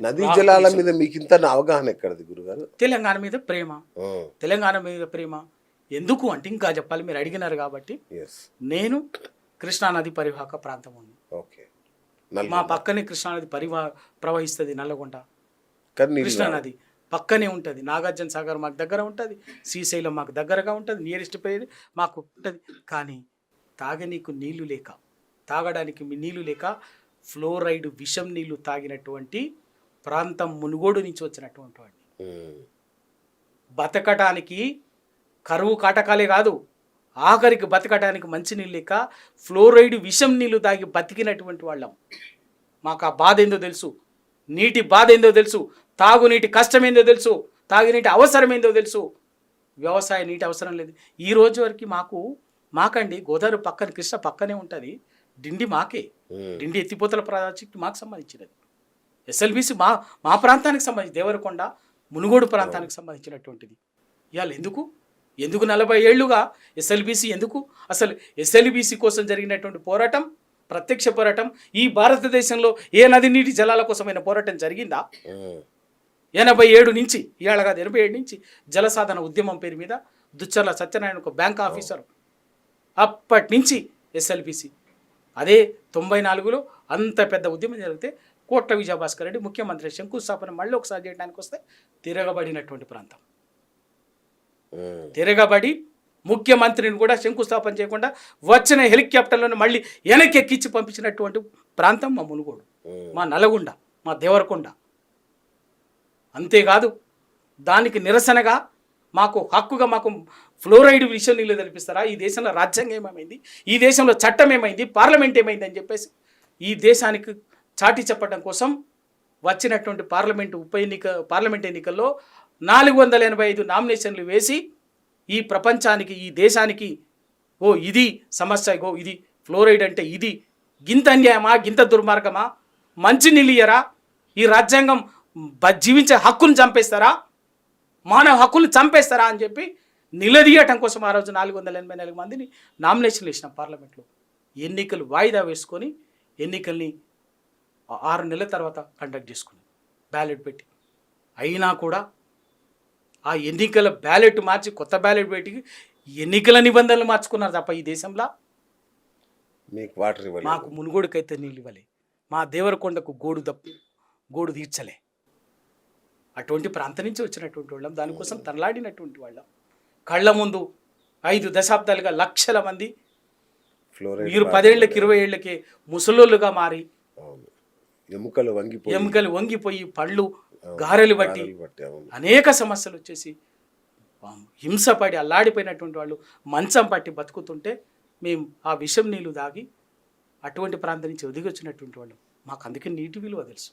నదీ జలాల మీద మీకు ఇంత అవగాహన ఎక్కడది గురుగారు? తెలంగాణ మీద ప్రేమ. తెలంగాణ మీద ప్రేమ. ఎందుకు అంటే ఇంకా చెప్పాలి మీరు అడిగినారు కాబట్టి. నేను కృష్ణానది పరివాహక ప్రాంతం ఉంది. ఓకే. మా పక్కనే కృష్ణానది పరివా ప్రవహిస్తుంది నల్లగొండ కృష్ణానది పక్కనే ఉంటుంది. నాగార్జున సాగర్ మాకు దగ్గర ఉంటుంది. శ్రీశైలం మాకు దగ్గరగా ఉంటుంది. నియరెస్ట్ పేరు మాకు ఉంటుంది. కానీ తాగనీకు నీళ్ళు లేక తాగడానికి మీ నీళ్ళు లేక ఫ్లోరైడ్ విషం నీళ్ళు తాగినటువంటి ప్రాంతం మునుగోడు నుంచి వచ్చినటువంటి వాడిని ఉమ్. బతకటానికి కరువు కాటకాలే కాదు ఆఖరికి బతకటానికి మంచి నీళ్ళు లేక ఫ్లోరైడ్ విషం నీళ్ళు తాగి బతికినటువంటి వాళ్ళం. మాకు ఆ బాధ ఏందో తెలుసు నీటి బాధ ఏందో తెలుసు తాగునీటి కష్టం ఏందో తెలుసు తాగునీటి అవసరం ఏందో తెలుసు. వ్యవసాయ నీటి అవసరం లేదు. ఈ రోజు వరకు మాకు మాకండి గోదావరి పక్కన కృష్ణ పక్కనే ఉంటుంది డిండి మాకే. డిండి ఎత్తిపోతల ప్రాజెక్ట్ మాకు సంబంధించినది. ఎస్ఎల్బిసి మా మా ప్రాంతానికి సంబంధించి దేవరకొండ మునుగోడు ప్రాంతానికి సంబంధించినటువంటిది. ఇవాళ ఎందుకు? ఎందుకు నలభై ఏళ్ళుగా ఎస్ఎల్బిసి ఎందుకు? అసలు ఎస్ఎల్బిసి కోసం జరిగినటువంటి పోరాటం ప్రత్యక్ష పోరాటం ఈ భారతదేశంలో ఏ నది నీటి జలాల కోసమైన పోరాటం జరిగిందా. ఎనభై ఏడు నుంచి ఇవాళ కాదు ఎనభై ఏడు నుంచి జలసాధన ఉద్యమం పేరు మీద దుచ్చర్ల సత్యనారాయణ ఒక బ్యాంక్ ఆఫీసర్. అప్పటి నుంచి ఎస్ఎల్పిసి అదే తొంభై నాలుగులో అంత పెద్ద ఉద్యమం జరిగితే కోట్ల విజయభాస్కర్ రెడ్డి ముఖ్యమంత్రి శంకుస్థాపన మళ్ళీ ఒకసారి చేయడానికి వస్తే తిరగబడినటువంటి ప్రాంతం. తిరగబడి ముఖ్యమంత్రిని కూడా శంకుస్థాపన చేయకుండా వచ్చిన హెలికాప్టర్లను మళ్ళీ వెనక్కి ఎక్కించి పంపించినటువంటి ప్రాంతం మా మునుగోడు. మా నల్గొండ మా దేవరకొండ. అంతేకాదు దానికి నిరసనగా మాకు హక్కుగా మాకు ఫ్లోరైడ్ విషయం నీళ్ళు తెలిపిస్తారా ఈ దేశంలో రాజ్యాంగం ఏమైంది? ఈ దేశంలో చట్టం ఏమైంది? పార్లమెంట్ ఏమైంది అని చెప్పేసి ఈ దేశానికి చాటి చెప్పడం కోసం వచ్చినటువంటి పార్లమెంటు ఉప ఎన్నిక పార్లమెంట్ ఎన్నికల్లో నాలుగు వందల ఎనభై ఐదు నామినేషన్లు వేసి ఈ ప్రపంచానికి ఈ దేశానికి ఓ ఇది సమస్య గో ఇది ఫ్లోరైడ్ అంటే ఇది. గింత అన్యాయమా గింత దుర్మార్గమా? మంచి నిలియరా ఈ రాజ్యాంగం బ- జీవించే హక్కును చంపేస్తారా? మానవ హక్కులు చంపేస్తారా అని చెప్పి నిలదీయటం కోసం ఆ రోజు నాలుగు వందల ఎనభై నాలుగు మందిని నామినేషన్లు వేసిన పార్లమెంట్లో. ఎన్నికలు వాయిదా వేసుకొని ఎన్నికల్ని ఆరు నెలల తర్వాత కండక్ట్ చేసుకున్నాం బ్యాలెట్ పెట్టి. అయినా కూడా ఆ ఎన్నికల బ్యాలెట్ మార్చి కొత్త బ్యాలెట్ పెట్టి ఎన్నికల నిబంధనలు మార్చుకున్నారు తప్ప ఈ దేశంలో మీకు వాటర్ ఇవ్వాలి మాకు మునుగోడుకైతే నీళ్ళు ఇవ్వలే. మా దేవరకొండకు గోడు తప్పు గోడు తీర్చలే. అటువంటి ప్రాంతం నుంచి వచ్చినటువంటి వాళ్ళం దానికోసం తనలాడినటువంటి వాళ్ళం. కళ్ళ ముందు ఐదు దశాబ్దాలుగా లక్షల మంది మీరు పదేళ్ళకి ఇరవై ఏళ్ళకి ముసలోళ్ళుగా మారి. ఎముకలు వంగిపోయి ఎముకలు వంగిపోయి పళ్ళు గారెలు బట్టి అనేక సమస్యలు వచ్చేసి హింసపడి అల్లాడిపోయినటువంటి వాళ్ళు మంచం పట్టి బతుకుతుంటే మేము ఆ విషం నీళ్ళు దాగి అటువంటి ప్రాంతం నుంచి ఒదిగి వచ్చినటువంటి వాళ్ళు. మాకు అందుకే నీటి విలువ తెలుసు.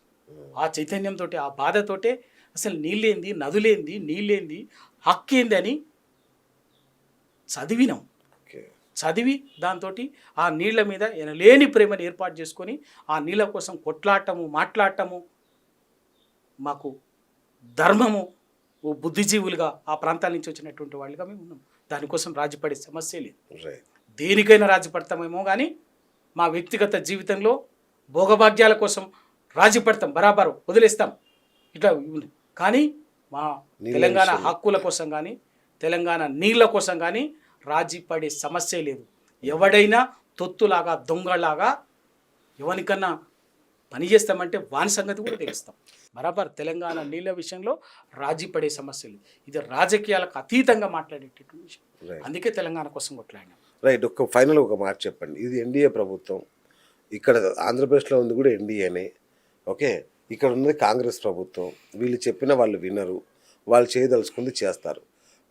ఆ చైతన్యంతో ఆ బాధతోటే అసలు నీళ్ళేంది నదులేంది నీళ్ళేంది హక్కేంది అని చదివినాం. చదివి దాంతో ఆ నీళ్ళ మీద లేని ప్రేమను ఏర్పాటు చేసుకొని ఆ నీళ్ళ కోసం కొట్లాడటము మాట్లాడటము మాకు ధర్మము ఓ బుద్ధిజీవులుగా ఆ ప్రాంతాల నుంచి వచ్చినటువంటి వాళ్ళుగా మేము ఉన్నాం దానికోసం రాజీపడే సమస్య లేదు దేనికైనా రాజీ పడతామేమో కానీ మా వ్యక్తిగత జీవితంలో భోగభాగ్యాల కోసం రాజీ పడతాం బరాబరు వదిలేస్తాం ఇట్లా. కానీ మా తెలంగాణ. హక్కుల కోసం కానీ తెలంగాణ నీళ్ళ కోసం కానీ రాజీ పడే సమస్య లేదు. ఎవడైనా తొత్తులాగా దొంగలాగా ఎవరికన్నా పని చేస్తామంటే వాని సంగతి కూడా తెలుస్తాం. బరాబర్ తెలంగాణ నీళ్ళ విషయంలో రాజీ పడే సమస్యలు ఇది రాజకీయాలకు అతీతంగా మాట్లాడేటటువంటి విషయం. అందుకే తెలంగాణ కోసం కొట్లాడినాం. రైట్ ఒక ఫైనల్ ఒక మాట చెప్పండి. ఇది ఎన్డీఏ ప్రభుత్వం. ఇక్కడ ఆంధ్రప్రదేశ్లో ఉంది కూడా ఎన్డీఏనే. ఓకే ఇక్కడ ఉన్నది కాంగ్రెస్ ప్రభుత్వం. వీళ్ళు చెప్పిన వాళ్ళు వినరు. వాళ్ళు చేయదలుచుకుంది చేస్తారు.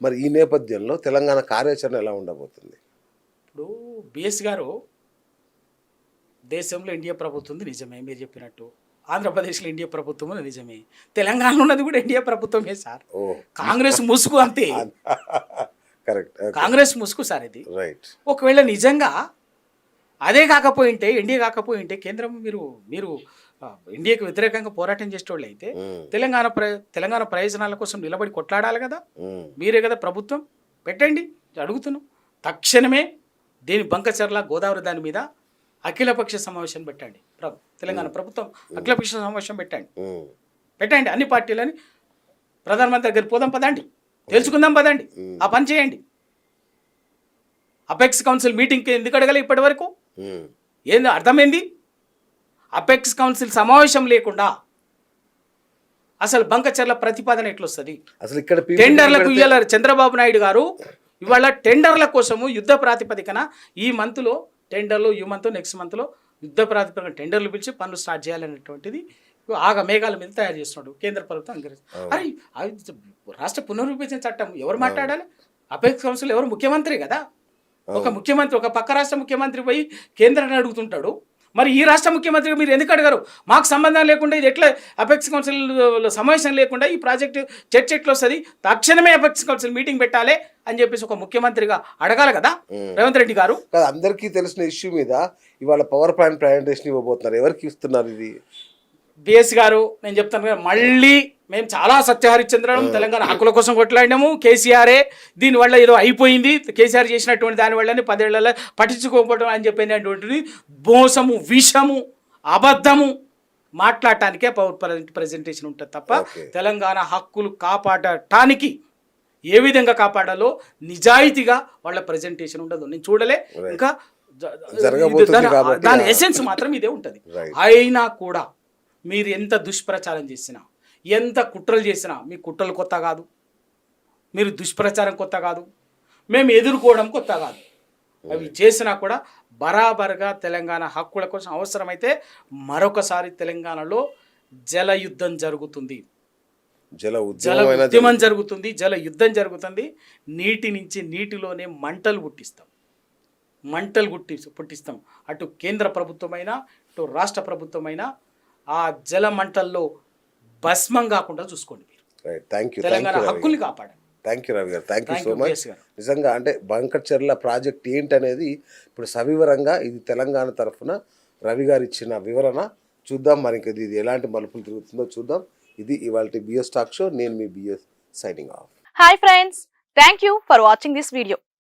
మరి ఈ నేపథ్యంలో తెలంగాణ కార్యాచరణ ఎలా ఉండబోతుంది? ఇప్పుడు బిఎస్ గారు దేశంలో ఇండియా ప్రభుత్వం ఉంది నిజమే మీరు చెప్పినట్టు. ఆంధ్రప్రదేశ్లో ఇండియా ప్రభుత్వం ఉంది నిజమే. తెలంగాణలో ఉన్నది కూడా ఇండియా ప్రభుత్వమే సార్. కాంగ్రెస్ ముసుగు అంతే. కరెక్ట్. కాంగ్రెస్ ముసుగు సార్ ఇది. రైట్. ఒకవేళ నిజంగా అదే కాకపోయింటే ఇండియా కాకపోయింటే కేంద్రం మీరు మీరు ఇండియాకు వ్యతిరేకంగా పోరాటం చేసేటోళ్ళు అయితే తెలంగాణ ప్ర తెలంగాణ ప్రయోజనాల కోసం నిలబడి కొట్లాడాలి కదా? మీరే కదా ప్రభుత్వం? పెట్టండి. అడుగుతున్నాం. తక్షణమే దీని బంకచర్ల గోదావరి దాని మీద అఖిలపక్ష సమావేశం పెట్టండి. ప్రభు తెలంగాణ ప్రభుత్వం అఖిలపక్ష సమావేశం పెట్టండి. పెట్టండి. అన్ని పార్టీలని ప్రధానమంత్రి దగ్గర పోదాం పదండి. తెలుసుకుందాం పదండి. ఆ పని చేయండి. అపెక్స్ కౌన్సిల్ మీటింగ్కి ఎందుకు అడగలే ఇప్పటి వరకు. ఏంది? అర్థమైంది? అపెక్స్ కౌన్సిల్ సమావేశం లేకుండా అసలు బంకచర్ల ప్రతిపాదన ఎట్లొస్తుంది? అసలు ఇక్కడ టెండర్లకు ఇవ్వాల చంద్రబాబు నాయుడు గారు ఇవాళ టెండర్ల కోసము యుద్ధ ప్రాతిపదికన ఈ మంత్లో టెండర్లు ఈ మంత్ నెక్స్ట్ మంత్లో యుద్ధ ప్రాతిపదికన టెండర్లు పిలిచి పనులు స్టార్ట్ చేయాలనేటువంటిది ఆగ మేఘాల మీద తయారు చేస్తున్నాడు కేంద్ర ప్రభుత్వం అంగీకరిస్తుంది. అరే రాష్ట్ర పునర్విభజన చట్టం ఎవరు మాట్లాడాలి? అపెక్స్ కౌన్సిల్ ఎవరు ముఖ్యమంత్రి కదా? ఒక ముఖ్యమంత్రి ఒక పక్క రాష్ట్ర ముఖ్యమంత్రి పోయి కేంద్రాన్ని అడుగుతుంటాడు. మరి ఈ రాష్ట్ర ముఖ్యమంత్రి మీరు ఎందుకు అడగరు? మాకు సంబంధం లేకుండా ఇది ఎట్లా అపెక్స్ కౌన్సిల్ సమావేశం లేకుండా ఈ ప్రాజెక్టు చర్చ ఎట్లా వస్తుంది? తక్షణమే అపెక్స్ కౌన్సిల్ మీటింగ్ పెట్టాలి అని చెప్పేసి ఒక ముఖ్యమంత్రిగా అడగాలి కదా? రేవంత్ రెడ్డి గారు. కాదు అందరికీ తెలిసిన ఇష్యూ మీద ఇవాళ పవర్ పాయింట్ ప్రజెంటేషన్ ఇవ్వబోతున్నారు. ఎవరికి ఇస్తున్నారు ఇది? బిఎస్ గారు నేను చెప్తాను కదా మళ్ళీ మేము చాలా సత్యహరిచంద్రం తెలంగాణ హక్కుల కోసం కొట్లాడినాము. కేసీఆరే దీనివల్ల ఏదో అయిపోయింది. కేసీఆర్ చేసినటువంటి దానివల్లనే పదేళ్ళలో పట్టించుకోకపోవడం అని చెప్పినటువంటిది మోసము విషము అబద్ధము మాట్లాడటానికే పవర్ ప్రజెంటేషన్ ఉంటుంది తప్ప. తెలంగాణ హక్కులు కాపాడటానికి ఏ విధంగా కాపాడాలో నిజాయితీగా వాళ్ళ ప్రజెంటేషన్ ఉండదు. నేను చూడలే. ఇంకా దాని- ఎసెన్స్ మాత్రం ఇదే ఉంటుంది. అయినా కూడా మీరు ఎంత దుష్ప్రచారం చేసినా ఎంత కుట్రలు చేసినా మీ కుట్రలు కొత్త కాదు. మీరు దుష్ప్రచారం కొత్త కాదు. మేము ఎదుర్కోవడం కొత్త కాదు. అవి చేసినా కూడా బరాబర్గా తెలంగాణ హక్కుల కోసం అవసరమైతే మరొకసారి తెలంగాణలో జల యుద్ధం జరుగుతుంది. జల జల ఉద్యమం జరుగుతుంది. జల యుద్ధం జరుగుతుంది. నీటి నుంచి నీటిలోనే మంటలు పుట్టిస్తాం. మంటలు పుట్టి పుట్టిస్తాం. అటు కేంద్ర ప్రభుత్వమైనా ఇటు రాష్ట్ర ప్రభుత్వమైనా ఆ జల మంటల్లో భస్మం కాకుండా చూసుకోండి మీరు. రైట్ థ్యాంక్ యూ తెలంగాణ హక్కుల్ని కాపాడండి. Thank you Ravi garu. Thank you so much. నిజంగా అంటే బంకచర్ల ప్రాజెక్ట్ ఏంటనేది ఇప్పుడు సవివరంగా ఇది తెలంగాణ తరఫున రవి గారు ఇచ్చిన వివరణ. చూద్దాం మరి ఇంకా ఇది ఎలాంటి మలుపులు తిరుగుతుందో చూద్దాం. ఇది ఇవాళ బిఎస్ టాక్ షో. నేను మీ BS signing off. Hi friends thank you for watching this video